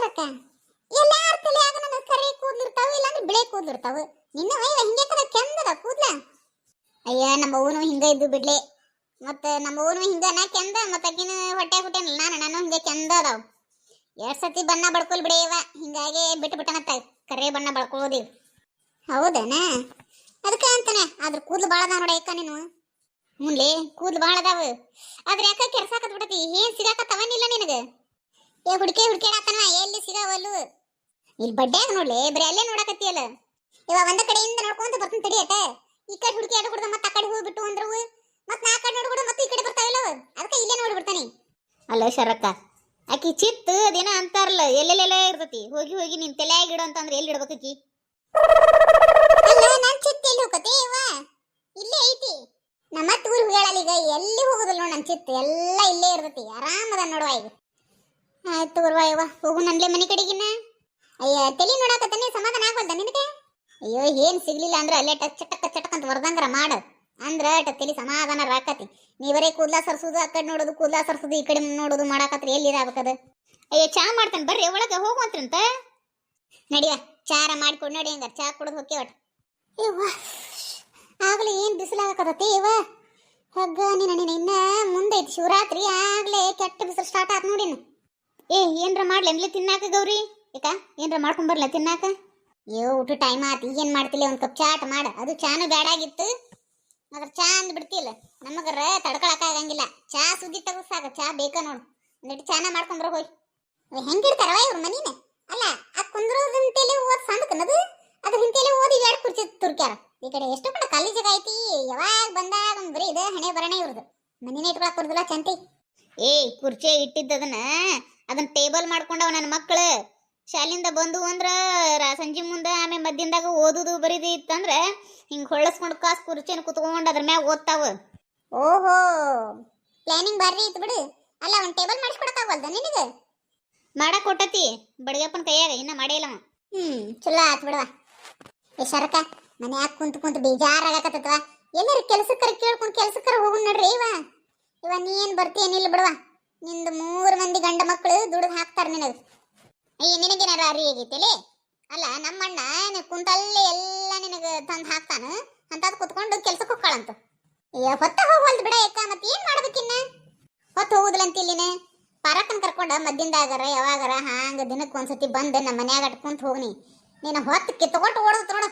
ಶರಕ ಎಲ್ಲಾರ ತಲೆಯಾಗ ನನ್ನ ಕರಿ ಕೂದ್ಲಿರ್ತಾವ, ಇಲ್ಲಾಂದ್ರೆ ಬಿಳೆ ಕೂದ್ಲಿರ್ತಾವ. ನಿನ್ನ ವೈವ ಹಿಂಗೆ ಕದ ಕೆಂದದ ಕೂದ್ಲ? ಅಯ್ಯ, ನಮ್ಮ ಅವನು ಹಿಂಗ ಇದ್ದು ಬಿಡ್ಲೆ. ಮತ್ತ ನಮ್ಮ ಅವನು ಹಿಂಗ ನಾ ಕೆಂದ, ಮತ್ತ ಅಕ್ಕಿನ ಹೊಟ್ಟೆ ಹುಟ್ಟೆ ನಾನು ನಾನು ಹಿಂಗ ಕೆಂದ ಅದಾವ. ಎರಡ್ ಸತಿ ಬಣ್ಣ ಬಡ್ಕೊಲ್ ಬಿಡೇವ ಹಿಂಗಾಗಿ ಬಿಟ್ಟು ಬಿಟ್ಟನತ್ತ ಕರೆ ಬಣ್ಣ ಬಳ್ಕೊಳ್ಳೋದಿ ಹೌದನ? ಅದಕ್ಕೆ ಅಂತಾನೆ, ಆದ್ರ ಕೂದ್ಲು ಭಾಳ ಅದಾವ ನೋಡ ಅಕ್ಕ ನೀನು. ಹ್ಞೂನ್ಲೇ ಕೂದ್ಲು ಭಾಳ ಅದಾವ. ಆದ್ರೆ ಯಾಕ ಕೆರ್ಸಾಕತ್ ಬಿಡತಿ ಏನ್ ಸಿಗಾಕತ್ತವನಿಲ್ಲ ನಿನಗ? ಏ ಹುಡುಕೆ ಹುಡುಕಾಡತನ ಎಲ್ಲಿ ಸಿಗಾವಲ್ಲು? ಇಲ್ಲಿ ಬಡ್ಡ್ಯಾಗ ನೋಡ್ಲಿ ಬರೀ ಅಲ್ಲೇ ನೋಡಕತ್ತಿಯಲ್ಲ? ಇವಾಗ ಒಂದ ಕಡೆಯಿಂದ ನೋಡ್ಕೊಂತ ಬರ್ತೀನಿ ತಡಿಯಟ ಈ ಕಡೆ ಹುಡುಕಿ ಆಡ ಕೊಡ್ದ ಮತ್ತೆ ಆ ಕಡೆ ಹೋಗ್ಬಿಟ್ಟು ಅಂದ್ರವು ಮತ್ತೆ ನಾ ಕಡೆ ನೋಡ್ಬಿಡು ಮತ್ತೆ ಈ ಕಡೆ ಬರ್ತಾವಿಲ್ಲ ಅದಕ್ಕೆ ಇಲ್ಲೇ ನೋಡ್ಬಿಡ್ತಾನೆ. ಅಲ್ಲ ಶರಕ್ಕ ಆಕಿ ಚಿತ್ತು ಅದೇನ ಅಂತಾರಲ್ಲ ಎಲ್ಲೆಲ್ಲೆಲ್ಲ ಇರ್ತತಿ. ಹೋಗಿ ಹೋಗಿ ನಿನ್ ತಲೆಯಾಗ ಇಡು ಅಂತಂದ್ರೆ ಎಲ್ಲಿ ಇಡ್ಬೇಕಿ ಅಲ್ಲ ನನ್ ಚಿತ್ತ ಎಲ್ಲಿ ಹೋಗತಿ ಇವ? ಇಲ್ಲೇ ಐತಿ. ನಮ್ಮ ಟೂರ್ ಹೋಗ್ಯಾಳಲ್ಲ ಈಗ ಎಲ್ಲಿ ಹೋಗುದಿಲ್ಲ ನೋಡ್ ನನ್ ಚಿತ್ತ. ಎಲ್ಲ ಇಲ್ಲೇ ಇರ್ತತಿ. ಆರಾಮದ ನೋಡುವ ಈಗ. ಆಯ್ತು ತಗೋರ್ವಾ ಯವ್ವ, ಹೋಗು ನನ್ಲೆ ಮನೆ ಕಡೆಗಿನ ಅಯ್ಯ, ತಲೆ ನೋಡಾಕತ್ತಾನೆ, ಸಮಾಧಾನ ಆಗ್ವಲ್ದ ನಿನಗೆ? ಅಯ್ಯೋ, ಏನ್ ಸಿಗ್ಲಿಲ್ಲ ಅಂದ್ರೆ ಅಲ್ಲೇ ಟಚ್ ಚಟಕ ಚಟಕ್ ಅಂತ ವರ್ದಂಗ್ರ ಮಾಡು. ಅಂದ್ರ ಟ ತಲೆ ಸಮಾಧಾನ ರಾಕತಿ. ನೀವರೇ ಕೂದ್ಲ ಸರ್ಸುದು, ಆ ಕಡೆ ನೋಡೋದು, ಕೂದ್ಲ ಸರ್ಸುದು, ಈ ಕಡೆ ನೋಡೋದು ಮಾಡಾಕತ್ರಿ, ಎಲ್ಲಿ ಇದಾಗಬೇಕದ ಅಯ್ಯ, ಚಾ ಮಾಡ್ತಾನೆ ಬರ್ರಿ, ಒಳಗೆ ಹೋಗುವಂತ್ರಂತ ನಡಿಯ, ಚಾರ ಮಾಡ್ಕೊಂಡು ನೋಡಿ ಹಂಗ ಚಾ ಕುಡಿದು ಹೋಗಿ ಒಟ್ಟು. ಇವ್ವ ಆಗ್ಲೇ ಏನ್ ಬಿಸಿಲಾಗಕತ್ತತಿ ಇವ ಹಗ್ಗ ನಿನ್ನ ನಿನ್ನ ಇನ್ನ ಮುಂದೆ ಶಿವರಾತ್ರಿ ಆಗ್ಲೇ ಕೆಟ್ಟ ಬಿಸಿಲು ಸ್ಟಾರ್ಟ್ ಆತ್ ನೋಡಿನ ಏ, ಏನ್ರ ಮಾಡ್ಲಿ? ಅನ್ಲಿ ತಿನ್ನಾಕ ಗೌರಿ? ಏಕ, ಏನ್ರ ಮಾಡ್ಕೊಂಡ್ ಬರ್ಲ ತಿನ್ನಾಕ? ಅಯ್ಯೋ ಊಟ ಟೈಮ್ ಆತು. ಈಗೇನ್ ಮಾಡ್ತಿಲ್ಲ ಒಂದ್ ಕಪ್ ಚಾಟ್ ಮಾಡ. ಅದು ಚಾನು ಬೇಡಾಗಿತ್ತು ಅದ್ರ ಚಾ ಅಂದ್ ಬಿಡ್ತಿಲ್ಲ. ನಮಗರ ತಡ್ಕೊಳಕ್ ಆಗಂಗಿಲ್ಲ. ಚಾ ಸುದ್ದಿ ತಗೋ ಸಾಕ. ಚಾ ಬೇಕ ನೋಡು. ಒಂದಿಟ್ಟು ಚಾನ ಮಾಡ್ಕೊಂಡ್ರ ಹೋಯ್. ಹೆಂಗಿರ್ತಾರವ ಇವ್ರ ಮನೀನ? ಅಲ್ಲ, ಆ ಕುಂದ್ರೋದಂತೆಲೆ ಓದ್ ಸಂದಕನದು ಅದ್ರ ಹಿಂತೇಲಿ ಓದಿ ಎರಡು ಕುರ್ಚಿ ತುರ್ಕ್ಯಾರ. ಈ ಕಡೆ ಎಷ್ಟು ಕಡೆ ಜಾಗ ಐತಿ. ಯಾವಾಗ ಬಂದಾಗ ಬರೀ ಇದು ಹಣೆ ಬರಣೆ ಇವ್ರದು ಮನಿನೇ ಇಟ್ಕೊಳಕ್ ಬರುದಿಲ್ಲ ಚಂತಿ. ಏ ಕುರ್ಚಿ ಇಟ್ಟಿದ್ದದನ್ನ ಅದನ್ನ? ಟೇಬಲ್ ಮಾಡ್ಕೊಂಡವ ನನ್ನ ಮಕ್ಕಳು ಶಾಲಿಂದ ಬಂದು ಅಂದ್ರ ಸಂಜೆ ಮುಂದೆ ಆಮೇಲೆ ಮಧ್ಯಾಹ್ನದಾಗ ಓದುದು ಬರೀದು ಇತ್ತಂದ್ರೆ ಹಿಂಗ್ ಹೊಳ್ಳಸ್ಕೊಂಡು ಕಾಸ್ ಕುರ್ಚಿನ ಕುತ್ಕೊಂಡು ಅದ್ರ ಮ್ಯಾಗ ಓದ್ತಾವ. ಓಹೋ ಪ್ಲಾನಿಂಗ್ ಬಾರಿ ಇತ್ತು ಬಿಡು. ಅಲ್ಲ ಒಂದು ಟೇಬಲ್ ಮಾಡಿಸ್ಕೊಡಕ್ಕಾಗಲ್ದ ನಿನಗೆ? ಮಾಡಕ್ ಕೊಟ್ಟತಿ. ಬಡಗಪ್ಪನ ಕೈಯಾಗ ಇನ್ನ ಮಾಡಿಲ್ಲ. ಹ್ಮ್ ಚಲೋ ಆತ್ ಬಿಡವ ಏ ಶರಕ ಮನ್ಯಾಗ ಕುಂತ ಕುಂತ ಬೇಜಾರಾಗಕತ್ತವ ಎಲ್ಲರ ಕೆಲ್ಸಕ್ಕರ ಕೇಳ್ಕೊಂಡು ಕೆಲ್ಸಕ್ಕರ ಹೋಗು ನಡ್ರಿ ಇವ. ಇವ ನೀನ್ ಬರ್ತೀಯನಿಲ್ಲ ಬಿಡವ ನಿಂದು ಮೂರು ಮಂದಿ ಗಂಡ ಮಕ್ಕಳು ದುಡ್ದು ಹಾಕ್ತಾರ ನಿನಗ. ಅಯ್ಯ ನಿನಗೇನಾರ ಅರಿ ಆಗೈತಿಲಿ ಅಲ್ಲ ನಮ್ಮಣ್ಣ ನೀ ಕುಂತಲ್ಲೇ ಎಲ್ಲ ನಿನಗ ತಂದು ಹಾಕ್ತಾನ? ಅಂತದ್ ಕುತ್ಕೊಂಡು ಕೆಲ್ಸಕ್ಕೆ ಅಯ್ಯ ಹೊತ್ತ ಹೋಗ್ವಲ್ದು ಬಿಡ ಯಾಕ ಮತ್ತೆ ಏನ್ ಮಾಡ್ಬೇಕಿನ್ನ ಹೊತ್ತು ಹೋಗುದಿಲ್ಲ ಅಂತ ಇಲ್ಲಿನ? ಪರಕನ್ ಕರ್ಕೊಂಡ ಮದ್ದಿಂದಾಗಾರ, ಯಾವಾಗಾರ ಹಾಂಗ ದಿನಕ್ಕೆ ಒಂದ್ಸತಿ ಬಂದು ನಮ್ಮ ಮನ್ಯಾಗ ಅಟ್ಕೊಂತ ಹೋಗ್ನಿ. ನೀನು ಹೊತ್ತು ಕಿತ್ಕೊಟ್ಟು ಓಡೋದು ನೋಡು.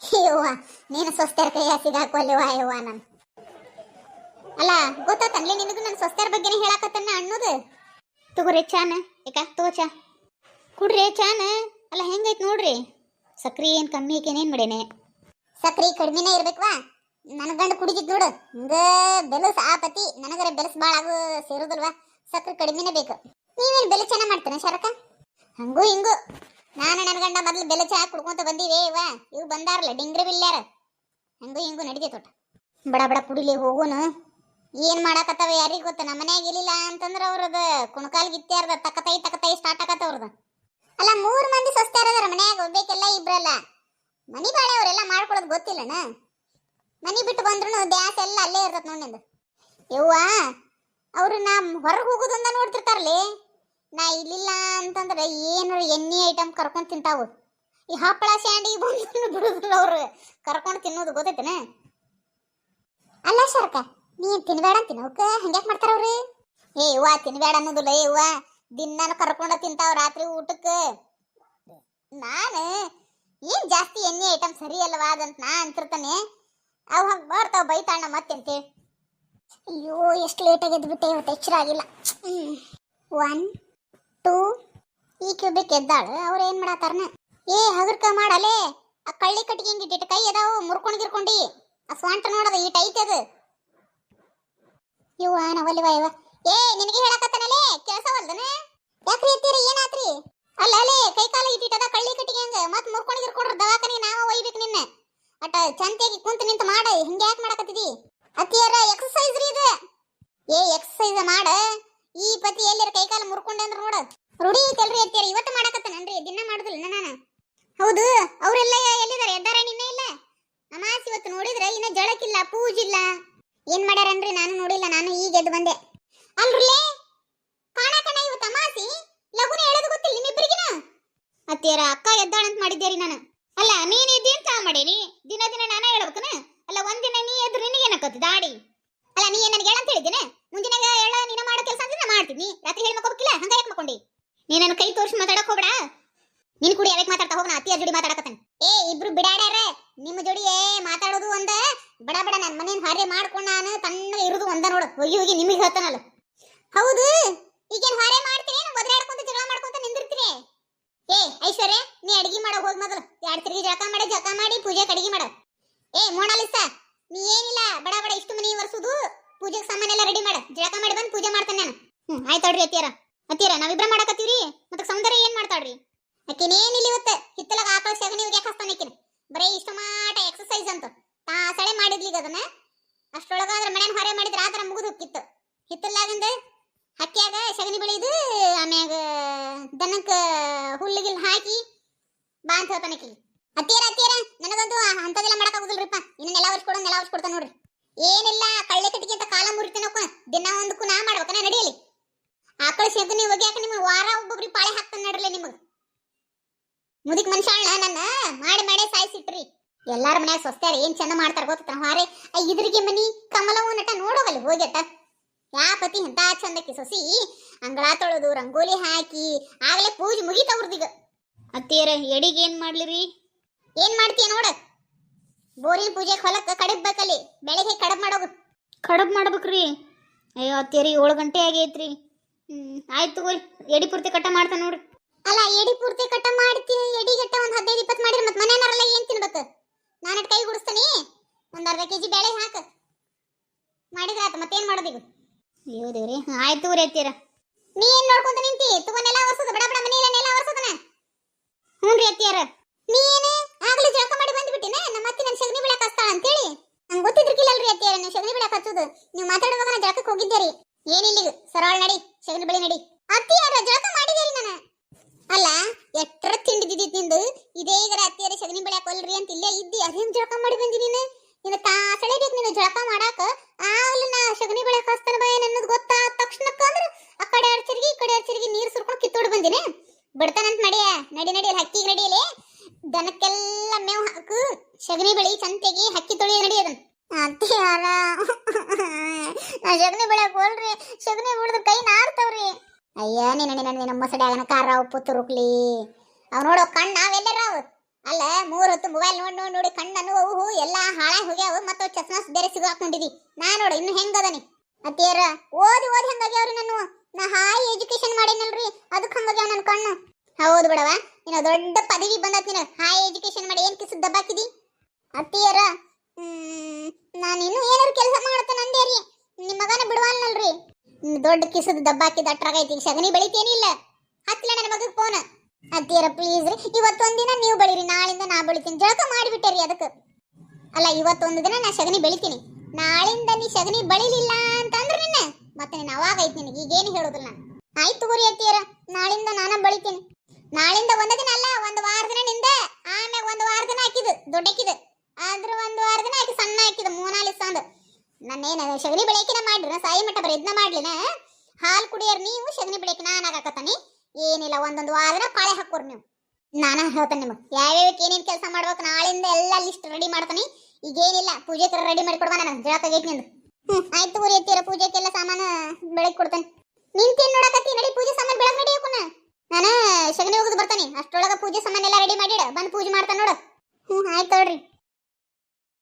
ಅಯ್ಯವ್ವ ನೀನು ಸ್ವಸ್ಥರ ಕೈಯ ಸಿಗಾಕೊಲ್ವ ಅಯ್ಯವ್ವ ನಾನು. ಅಲ್ಲ ಗೊತ್ತಾತನ್ಲಿ ನಿನಗೂ ನನ್ನ ಸ್ವಸ್ಥರ ಬಗ್ಗೆನೇ ಹೇಳಾಕತ್ತನ್ನ ಅನ್ನೋದು? ತಗೋರಿ ಚಾನ. ಏಕ, ತಗೋ ಚಾ. ಕುಡ್ರಿ ಚಾನ. ಅಲ್ಲ, ಹೆಂಗೈತ್ ನೋಡ್ರಿ? ಸಕ್ರಿ ಏನು ಕಮ್ಮಿ ಏನ್ ಮಾಡೇನೆ? ಸಕ್ರಿ ಕಡಿಮೆನೇ ಇರ್ಬೇಕವಾ? ನನ್ನ ಗಂಡ ಕುಡಿದಿದ್ ನೋಡು. ಹಿಂಗ ಬೆಲಸ್ ಆಪತಿ, ನನಗರ ಬೆಲಸ್ ಭಾಳ ಆಗು ಸೇರೋದಲ್ವಾ? ಸಕ್ರಿ ಕಡಿಮೆನೇ ಬೇಕು. ನೀವೇನು ಬೆಲೆ ಚೆನ್ನಾಗಿ ಮಾಡ್ತಾನೆ ಶರಕ? ಹಂಗೂ ಹಿಂಗೂ. ನಾನು ನನ್ನ ಗಂಡ ಮೊದಲು ಬೆಲೆ ಚಾ ಕುಡ್ಕೊಂತ ಬಂದಿವೆ, ಇವ, ಇವು ಬಂದಾರಲ್ಲ ಡಿಂಗ್ರಿ ಬಿಲ್ಯಾರ. ಹಂಗೂ ಹಿಂಗೂ ನಡಿದೆ ತೋಟ ಬಡ ಬಡ ಕುಡಿಲಿ ಹೋಗೋನು. ಏನ್ ಮಾಡಾಕತ್ತಾವ ಯಾರಿಗ್ ಗೊತ್ತ? ನಮ್ಮ ಮನ್ಯಾಗ ಇಲ್ಲಿಲ್ಲ ಅಂತಂದ್ರ ಅವ್ರದ ಕುಣಕಾಲ್ ಗಿತ್ಯಾರ್ದ ತಕತೈ ತಕತೈ ಸ್ಟಾರ್ಟ್ ಆಗತ್ತವ್ರದ ಅಲ್ಲ, ಮೂರ್ ಮಂದಿ ಸಸ್ತಾರ ಅದಾರ ಮನ್ಯಾಗ ಒಬ್ಬೇಕೆಲ್ಲ ಇಬ್ರಲ್ಲ? ಮನಿ ಬಾಳೆ ಅವರೆಲ್ಲ ಮಾಡ್ಕೊಳ್ಳೋದು ಗೊತ್ತಿಲ್ಲನ? ಮನಿ ಬಿಟ್ಟು ಬಂದ್ರು ದ್ಯಾಸ್ ಎಲ್ಲ ಅಲ್ಲೇ ಇರ್ತತ್ ನೋಡಿಂದ ಯವ್ವ, ಅವ್ರು ನಾ ಹೊರಗೆ ಹೋಗೋದೊಂದ ನೋಡ್ತಿರ್ತಾರಲಿ? ನಾ ಇಲ್ಲಿಲ್ಲ ಅಂತಂದ್ರೆ ಏನು ಎಣ್ಣೆ ಐಟಮ್ ಕರ್ಕೊಂಡು ತಿಂತಾವು. ಈ ಹಪ್ಪಳ ಸ್ಯಾಂಡಿ ಬಂದು ಬಿಡುದಿಲ್ಲ ಅವ್ರು ಕರ್ಕೊಂಡು ತಿನ್ನೋದು ಗೊತ್ತೈತನ? ಅಲ್ಲ, ಶರ್ಕ ನೀ ತಿನ್ಬೇಡ ಅಂತೀನಿ ಅವಕ್ಕ ಹಂಗ್ಯಾಕ್ ಮಾಡ್ತಾರ ಅವ್ರು ಏ ಇವ್ವ ತಿನ್ಬೇಡ ಅನ್ನೋದಿಲ್ಲ, ಏ ಅವ್ವ ದಿನಾನು ಕರ್ಕೊಂಡ ತಿಂತಾವ ರಾತ್ರಿ ಊಟಕ್ಕೆ. ನಾನು ಏನ್ ಜಾಸ್ತಿ ಎಣ್ಣೆ ಐಟಮ್ ಸರಿ ಅಲ್ಲವಾ ಅದಂತ ನಾ ಅಂತಿರ್ತಾನೆ. ಅವ್ ಹಂಗೆ ಮಾಡ್ತಾವ ಬೈತಾಣ ಮತ್ತೆ ಅಂತೇಳಿ. ಅಯ್ಯೋ, ಎಷ್ಟು ಲೇಟ್ ಆಗಿ ಬಿಟ್ಟೆ ಇವತ್ತು ಎಚ್ಚರ ಆಗಿಲ್ಲ. ಒನ್ ಟೂ ಈ ಕ್ಯೂಬಿಕ್ ಎದ್ದಾಳು, ಅವ್ರು ಏನ್ ಮಾಡತ್ತಾರನ ಏ, ಹಗರ್ಕ ಮಾಡಲೇ. ಆ ಕಳ್ಳಿ ಕಟ್ಟಿಗೆ ಹಿಂಗಿಟ್ಟಿಟ್ಟು ಕೈ ಅದಾವು, ಮುರ್ಕೊಂಡ್ ಗಿರ್ಕೊಂಡಿ. ಆ ಸ್ವಂಟ ನೋಡದ ಈಟ್ ಐತೆ ಅದು. ಇವ ನವಲ್ಲಿವ ಇವ ಏ, ನಿನಗೆ ಹೇಳಕತ್ತನಲೇ? ಕೇಳ್ಸವಲ್ದನ ಯಾಕ್ರಿ ಎತ್ತೀರಿ ಏನಾತ್ರಿ? ಅಲ್ಲ, ಅಲ್ಲೇ ಕೈ ಕಾಲ ಇಟ್ಟಿಟ್ಟದ ಕಳ್ಳಿ ಕಟ್ಟಿಗೆ ಹಂಗ. ಮತ್ ಮುರ್ಕೊಂಡ್ ಗಿರ್ಕೊಂಡ್ರ ದವಾಖಾನಿ, ನಾವ ಒಯ್ಬೇಕು ನಿನ್ನ. ಅಟ ಚಂತೆಗೆ ಕುಂತ ನಿಂತ ಮಾಡ. ಹಿಂಗ ಯಾಕೆ ಮಾಡಕತ್ತಿದಿ? ಅತ್ತಿಯರ ಎಕ್ಸರ್ಸೈಸ್ ರೀ ಇದು. ಏ ಎಕ್ಸರ್ಸೈಸ್ ಮಾಡ. ಈ ಪತಿ ಎಲ್ಲರ ಕೈ ಕಾಲ ಮುರ್ಕೊಂಡೆ ಅಂದ್ರೆ ನೋಡ. ರೂಢಿ ಐತಲ್ರಿ ಅತ್ತಿಯರ. ಇವತ್ತು ಮಾಡಕತ್ತನನ್ರಿ. ದಿನ ಮಾಡುದಿಲ್ಲ ನಾನು. ಹೌದು, ಅವರೆಲ್ಲ ಎಲ್ಲಿದ್ದಾರೆ ಎದ್ದಾರ ನಿನ್ನೆ ಇಲ್ಲ? ಅಮಾಸಿ ಇವತ್ತು ನೋಡಿದ್ರೆ ಇನ್ನ ಜಳಕಿಲ್ಲ, ಪೂಜಿಲ್ಲ. ಏನ್ ಮಾಡ್ಯಾರನ್ರಿ? ನಾನು ನೋಡಿಲ್ಲ, ನಾನು ಈಗ ಎದ್ದು ಬಂದೆ. ಅಲ್ರಲ್ಲೇ? ಕಾಣಕಣ ಇವು ತಮಾಸಿ ಲಗುನ ಹೇಳೋದು ಗೊತ್ತಿಲ್ಲ ನಿಮ್ಮಿಬ್ಬರಿಗೆ ಅತ್ತಿಯರ ಅಕ್ಕ ಎದ್ದಾಳಂತ ಮಾಡಿದ್ದೇರಿ ನಾನು. ಅಲ್ಲ, ನೀನ್ ಇದ್ದೀನ್ ತಾ ಮಾಡೇನಿ? ದಿನ ದಿನ ನಾನ ಹೇಳ್ಬೇಕನ? ಅಲ್ಲ ಒಂದಿನ ನೀ ಎದ್ರು ನಿನಗೆ ಏನಕ್ಕತ್ತು ದಾಡಿ. ಅಲ್ಲ, ನೀ ನನಗೆ ಹೇಳಂತ ಹೇಳಿದ್ದೇನೆ? ಮುಂದಿನ ಹೇಳ, ನೀನ ಮಾಡೋ ಕೆಲಸ ಅಂದ್ರೆ ಮಾಡ್ತೀನಿ. ರಾತ್ರಿ ಹೇಳಿ ಮಕ್ಕೋಬೇಕಿಲ್ಲ ಹಂಗ ಯಾಕೆ ಮಕ್ಕೊಂಡಿ? ನೀ ನನ್ನ ಕೈ ತೋರಿಸಿ ಮಾತಾಡಕ್ ಹೋಗ್ಬೇಡ. ನೀನ್ ಕೂಡ ಯಾವಾಗ ಮಾತಾಡ್ತಾ ಹೋಗ್ ನಾ ಅತ್ತಿಯ ಜೋಡಿ ಮಾತಾಡಕತ್ತೇನೆ. ಏ, ಇಬ್ರು ಬಿಡಾಡ್ಯಾರ ನಿಮ್ಮ ಜೋಡಿ ಏ ಮಾತಾಡೋದು ಒಂದ, ಬಡ ಬಡ ನನ್ನ ಮನೇನ್ ಹಾರೆ ಮಾಡ್ಕೊಂಡ್ ನಾನು ತಣ್ಣ ಇರುದು ಒಂದ ನೋಡು. ಹೋಗಿ ಹೋಗಿ ನಿಮಗೆ ಹೇಳ್ತಾನಲ್ಲ ಹೌದು, ಈಗೇನ್ ಹಾರೆ ಮಾಡ್ತೀನಿ ಒದರಾಡ್ಕೊಂತ ಜಗಳ ಮಾಡ್ಕೊಂತ ನಿಂದಿರ್ತೀನಿ ಏ, ಐಶ್ವರ್ಯ, ನೀ ಅಡಿಗೆ ಮಾಡೋ ಹೋಗ್ ಮೊದಲು. ಯಾರ್ ತಿರುಗಿ ಜಳಕ ಮಾಡಿ ಜಳಕ ಮಾಡಿ ಪೂಜೆ ಅಡಿಗೆ ಮಾಡ. ಏ ಮೋನಾಲಿಸ ನೀ ಏನಿಲ್ಲ, ಬಡ ಬಡ ಇಷ್ಟು ಮನಿ ಒರೆಸುದು, ಪೂಜೆಗೆ ಸಾಮಾನೆಲ್ಲ ರೆಡಿ ಮಾಡ. ಜಳಕ ಮಾಡಿ ಬಂದು ಪೂಜೆ ಮಾಡ್ತೇನೆ ನಾನು. ಹ್ಮ್ ಆಯ್ತಾಳ್ರಿ ಅತ್ತಿಯರ. ಅತ್ತಿಯರ, ನಾವಿಬ್ರ ಮಾಡಕತ್ತೀವ್ರಿ? ಮತ್ತೆ ಸೌಂದರ್ಯ ಏನ್ ಮಾಡ್ತಾಳ್ರಿ? ಆಕಿನೇನಿಲ್ಲ ಇವತ್ತು? ಹಿತ್ತಲಾಗ ಆಕಳ ಸಗಣಿ ಒಗ್ಯಾಕ ಹಸ್ತಾನ ಆಕಿನ? ಬರೀ ಇಷ್ಟು ಮಾಟ ಎಕ್ಸರ್ಸೈಸ್ ಅಂತ. ತಾ ಸಳೆ ಮಾಡಿದ್ಲಿಗ ಅದನ್ನ. ಅಷ್ಟ್ರೊಳಗಾದ್ರ ಮನೇನ ಹೊರೆ ಮಾಡಿದ್ರ ಆತರ ಮುಗಿದು ಹೋಗಿತ್ತು ಹಿತ್ತಲಾಗಂದ ಹಕ್ಕಿಯಾಗ ಸಗಣಿ ಬೆಳೆದು ಆಮ್ಯಾಗ ದನಕ್ಕ ಹುಲ್ಲುಗಿಲ್ ಹಾಕಿ ಬಾ ಅಂತ ಹೇಳ್ತಾನ ಆಕಿಗೆ. ಅತ್ತಿಯರ ಅತ್ತಿಯರ, ನನಗಂತೂ ಅಂತದೆಲ್ಲ ಮಾಡಕ್ಕಾಗುದಿಲ್ರಿಪ್ಪ ಇನ್ನು ನೆಲ ವರ್ಷ ಕೊಡೋ ನೆಲ ವರ್ಷ ಕೊಡ್ತಾನ ನೋಡ್ರಿ. ಏನಿಲ್ಲ, ಕಳ್ಳೆ ಕಟ್ಟಿಗೆ ಅಂತ ಕಾಲ ಮುರಿತೇನಪ್ಪ ದಿನ ಒಂದಕ್ಕೂ ನಾ ಮಾಡ್ಬೇಕನ ನಡಿಯಲಿ. ಆಕಳ ಸಗಣಿ ಒಗ್ಯಾಕ ನಿಮ್ಗೆ ವಾರ ಒಬ್ಬೊಬ್ರಿಗೆ ಪಾಳೆ ಹಾಕ್ತಾನೆ ನಡ್ರಲಿ ನಿಮಗೆ. ಮುದಿಕ್ ಮನುಷ್ಯಳ್ನ ನನ್ನ ಮಾಡಿ ಮಾಡೇ ಸಾಯಿಸಿಟ್ರಿ. ಎಲ್ಲಾರ ಮನ್ಯಾಗ ಸ್ವಸ್ತ್ಯಾರ ಏನ್ ಚಂದ ಮಾಡ್ತಾರ ಗೊತ್ತ ಹಾರೆ. ಇದ್ರಿಗೆ ಮನಿ ಕಮಲವು ನಟ ನೋಡೋಗಲ್ಲಿ ಹೋಗ್ಯಟ ಯಾ ಪತಿ ಎಂತ ಚಂದಕ್ಕೆ ಸೊಸಿ ಅಂಗಳ ತೊಳೆದು ರಂಗೋಲಿ ಹಾಕಿ ಆಗ್ಲೇ ಪೂಜೆ ಮುಗಿತವ್ರದೀಗ ಅತ್ತಿಯರ ಎಡಿಗೆ ಏನ್ ಮಾಡ್ಲಿರಿ? ಏನ್ ಮಾಡ್ತೀಯ ನೋಡ. ಬೋರಿನ ಪೂಜೆ ಹೊಲಕ್ಕ ಕಡಬ್ ಬೇಕಲ್ಲಿ ಬೆಳಿಗ್ಗೆ ಕಡಬ್ ಮಾಡೋದು ಕಡಬ್ ಮಾಡ್ಬೇಕ್ರಿ. ಅಯ್ಯೋ ಅತ್ತಿಯರಿ ಏಳು ಗಂಟೆ ಆಗೈತ್ರಿ. ಹ್ಮ್ ಆಯ್ತು ತಗೋರಿ. ಎಡಿ ಪೂರ್ತಿ ಕಟ್ಟ ಮಾಡ್ತಾನ ನೋಡ್ರಿ. ಅಲ್ಲ, ಎಡಿ ಪೂರ್ತಿ ಕಟ್ಟ ಮಾಡ್ತೀನಿ ಎಡಿ ಗಟ್ಟ ಒಂದ್ ಹದಿನೈದು ಇಪ್ಪತ್ತು ಮಾಡಿರಿ ಮತ್ತೆ ಮನೆಯವರೆಲ್ಲ ಏನ್ ತಿನ್ಬೇಕು? ನಾನು ಕೈ ಗುಡಿಸ್ತೀನಿ ಒಂದ್ ಅರ್ಧ ಕೆಜಿ ಬೇಳೆ ಹಾಕ. ಮಾಡಿದ್ರೆ ಆತ ಮತ್ತೇನ್ ಮಾಡೋದೀಗ ಅಯ್ಯೋ ದೇವ್ರಿ, ಆಯ್ತು ರೀ ಅತ್ತೀರ ನೀ ಏನ್ ನೋಡ್ಕೊಂತ ನಿಂತಿ? ತಗೋ ನೆಲ ಒರ್ಸೋದು, ಬಡ ಬಡ ಮನೆಯಲ್ಲ ನೆಲ ಒರ್ಸೋದನ? ಹ್ಞೂ ರೀ ಅತ್ತಿಯಾರ. ನೀ ಏನು ಆಗ್ಲಿ ಜಳಕ ಮಾಡಿ ಬಂದ್ಬಿಟ್ಟಿನ? ನಮ್ಮ ಅತ್ತಿ ನನ್ನ ಸಗಣಿ ಬಿಡಕ್ ಹಸ್ತಾಳ ಅಂತೇಳಿ? ನಂಗೆ ಗೊತ್ತಿದ್ರಿಕಿಲ್ಲಲ್ರಿ ಅತ್ತಿಯಾರ, ನೀವು ಸಗಣಿ ಬಿಡಕ್ ಹಚ್ಚೋದು. ನೀವು ಮಾತಾಡುವಾಗ ನಾನು ಜಳಕಕ್ಕೆ ಹೋಗಿದ್ದೆ ರೀ. ಏನಿಲ್ಲ ಈಗ? ಸರಳ ನಡಿ, ಸಗಣಿ ಬೆಳೆ ನಡಿ. ಅತ್ತಿಯಾರ, ಜಳಕ ಮಾಡಿದೇರಿ ನಾನು. ಅಲ್ಲ, ಎಟ್ರ ತಿಂಡಿದಿದ್ದಿ ತಿಂದು ಇದೇ ಇದರ ಅತ್ತಿಯರ ಸಗಣಿ ಬೆಳ್ಯಾಕ ಒಲ್ರಿ ಅಂತ ಇಲ್ಲೇ ಇದ್ದಿ, ಅದೇನ್ ಜಳಕ ಮಾಡಿ ಬಂದಿ ನೀನು? ನಿನ್ನ ತಾಸಳೆ ಬೇಕು ನೀನು ಜಳಕ ಮಾಡಾಕ. ಆಗ್ಲಿ ನಾ ಸಗಣಿ ಬೆಳ್ಯಾಕ ಹಸ್ತಾನ ಬಾಯ ನನ್ನದು ಗೊತ್ತಾದ ತಕ್ಷಣಕ್ಕ ಅಂದ್ರೆ ಆ ಕಡೆ ಅಡ್ಚರ್ಗಿ ಈ ಕಡೆ ಅಡ್ಚರ್ಗಿ ನೀರು ಸುರ್ಕೊಂಡು ಕಿತ್ತೋಡ್ ಬಂದಿನ. ಬಿಡ್ತಾನಂತ ನಡಿಯ, ನಡಿ ನಡಿ ಹಕ್ಕಿ ನಡಿಯಲಿ ದನಕ್ಕೆಲ್ಲ ಮೇವು ಹಾಕು. ಸಗಣಿ ಬೆಳಿ ಚಂತೆಗಿ ಹಕ್ಕಿ ತೊಳಿ ನಡಿ ಅದನ್ನ ಅತ್ತಿಯಾರ ನಾ ಸಗಣಿ ಬೆಳ್ಯಾಕ ಹೋಲ್ರಿ ಸಗಣಿ ಬಿಡದ ಕೈ ಅಯ್ಯ ನಿನ್ನ ನಿನ್ನ ನಿನ್ನ ಆಗನ ಕಾರ ಉಪ್ಪು ತುರುಕ್ಲಿ. ಅವ್ ನೋಡೋ ಕಣ್ಣ ಅವು ಅಲ್ಲ, ಮೂರ್ ಹೊತ್ತು ಮೊಬೈಲ್ ನೋಡಿ ನೋಡಿ ನೋಡಿ ಕಣ್ಣನ್ನು ಅವು ಎಲ್ಲ ಹಾಳಾಗಿ ಹೋಗ್ಯಾವ ಮತ್ತು ಚಸ್ಮಾಸ್ ಬೇರೆ ಸಿಗಾಕೊಂಡಿದಿ ನಾ ನೋಡು, ಇನ್ನು ಹೆಂಗದನಿ ಅತ್ತಿಯರ, ಓದಿ ಓದಿ ಹಂಗಾಗ್ಯಾವ್ರಿ ನಾನು. ನಾ ಹಾಯ್ ಎಜುಕೇಶನ್ ಮಾಡೇನಲ್ರಿ ಅದಕ್ಕೆ ಹಂಗಾಗ್ಯಾವ ನನ್ನ ಕಣ್ಣು. ಹೌದು ಬಿಡವ ನೀನು ದೊಡ್ಡ ಪದವಿ ಬಂದತ್ ನೀನು. ಹಾಯ್ ಎಜುಕೇಶನ್ ಮಾಡಿ ಏನು ಕಿಸು ದಬ್ಬಾಕಿದಿ ಅತ್ತಿಯರ ನಾನು ಇನ್ನೂ ಏನಾರು ಕೆಲಸ ಮಾಡ್ತೇನೆ ಅಂದೇ ರೀ. ನಿಮ್ಮ ಮಗನ ಬಿಡುವಲ್ನಲ್ರಿ ದೊಡ್ಡ ಕಿಸದ ದಬ್ಬಾಕಿದ ಅಟ್ರಾಗೈತಿ ಐತಿ. ಸಗಣಿ ಬೆಳಿತೇನಿಲ್ಲ ಹತ್ತಲ ನನ್ನ ಮಗಗೆ ಫೋನ್ ಅತ್ತಿಯರ ಪ್ಲೀಸ್ ರೀ. ಇವತ್ತೊಂದಿನ ದಿನ ನೀವು ಬೆಳಿರಿ. ನಾಳಿಂದ ನಾ ಬೆಳಿತೀನಿ. ಜಳಕ ಮಾಡಿಬಿಟ್ಟೆ ರೀ ಅದಕ್ಕೆ. ಅಲ್ಲ, ಇವತ್ತೊಂದು ದಿನ ನಾ ಸಗಣಿ ಬೆಳಿತೀನಿ. ನಾಳಿಂದ ನೀ ಸಗಣಿ ಬೆಳಿಲಿಲ್ಲ ಅಂತಂದ್ರೆ ನಿನ್ನ ಮತ್ತೆ ನೀನು ಅವಾಗ ಐತಿ ನಿನಗೆ. ಈಗೇನು ಹೇಳೋದಿಲ್ಲ ನಾನು. ಆಯ್ತು ತಗೋರಿ ಅತ್ತಿಯರ. ನಾಳಿಂದ ನಾನು ಬೆಳಿತೀನಿ. ನಾಳಿಂದ ಒಂದು ದಿನ ಅಲ್ಲ, ಒಂದು ವಾರ ದಿನ ನಿಂದ ಆಮೇಲೆ ಒಂದು ವಾರ ದಿನ ಹಾಕಿದ್ದು ದೊಡ್ಡಕ್ಕಿದ್ದು ಆದ್ರ ಒಂದು ವಾರ ದಿನ ಹಾಕಿ ಸಣ್ಣ ಹಾಕಿದ. ಮೂನಾಲಿ ಅಂದ. ನಾನೇನ ಸಗಣಿ ಬೆಳಕಿನ ಮಾಡ್ರಿ ಸಾಯಿ ಮಠ ಬರೀ ಇದನ್ನ ಮಾಡ್ಲಿನ, ಹಾಲು ಕುಡಿಯರ್ ನೀವು ಸಗಣಿ ಬೆಳೆಕಿನ ನಾನಾಗಕತ್ತಾನಿ ಏನಿಲ್ಲ, ಒಂದೊಂದು ವಾರನ ಪಾಳೆ ಹಾಕೋರ್ ನೀವು. ನಾನ ಹೇಳ್ತೇನೆ ನಿಮಗೆ ಯಾವ್ಯಾವಕ್ಕೆ ಏನೇನು ಕೆಲಸ ಮಾಡ್ಬೇಕು ನಾಳಿಂದ ಎಲ್ಲ ಲಿಸ್ಟ್ ರೆಡಿ ಮಾಡ್ತಾನೆ. ಈಗೇನಿಲ್ಲ ತರ ರೆಡಿ ಮಾಡಿ ಕೊಡ್ಬಾ ನಾನು, ಜಳಕ ನಿಂದು. ಆಯ್ತು ಊರಿ ಎತ್ತೀರ ಪೂಜೆಗೆಲ್ಲ ಸಾಮಾನು ಬೆಳಗ್ಗೆ ಕೊಡ್ತೇನೆ. ನಿಂತೇನು ನೋಡಕತ್ತಿ, ನಡಿ ಪೂಜೆ ಸಾಮಾನು ಬೆಳಗ್ಗೆ ನಡಿ ಹಾಕೋಣ ನಾನು ಸಗಣಿ ಹೋಗುದು ಬರ್ತಾನೆ ಅಷ್ಟರೊಳಗೆ ಪೂಜೆ ಸಾಮಾನೆಲ್ಲ ರೆಡಿ ಮಾಡಿಡ, ಬಂದು ಪೂಜೆ ಮಾಡ್ತಾನೆ ನೋಡು. ಹ್ಞೂ ಆಯ್ತು ನೋಡ್ರಿ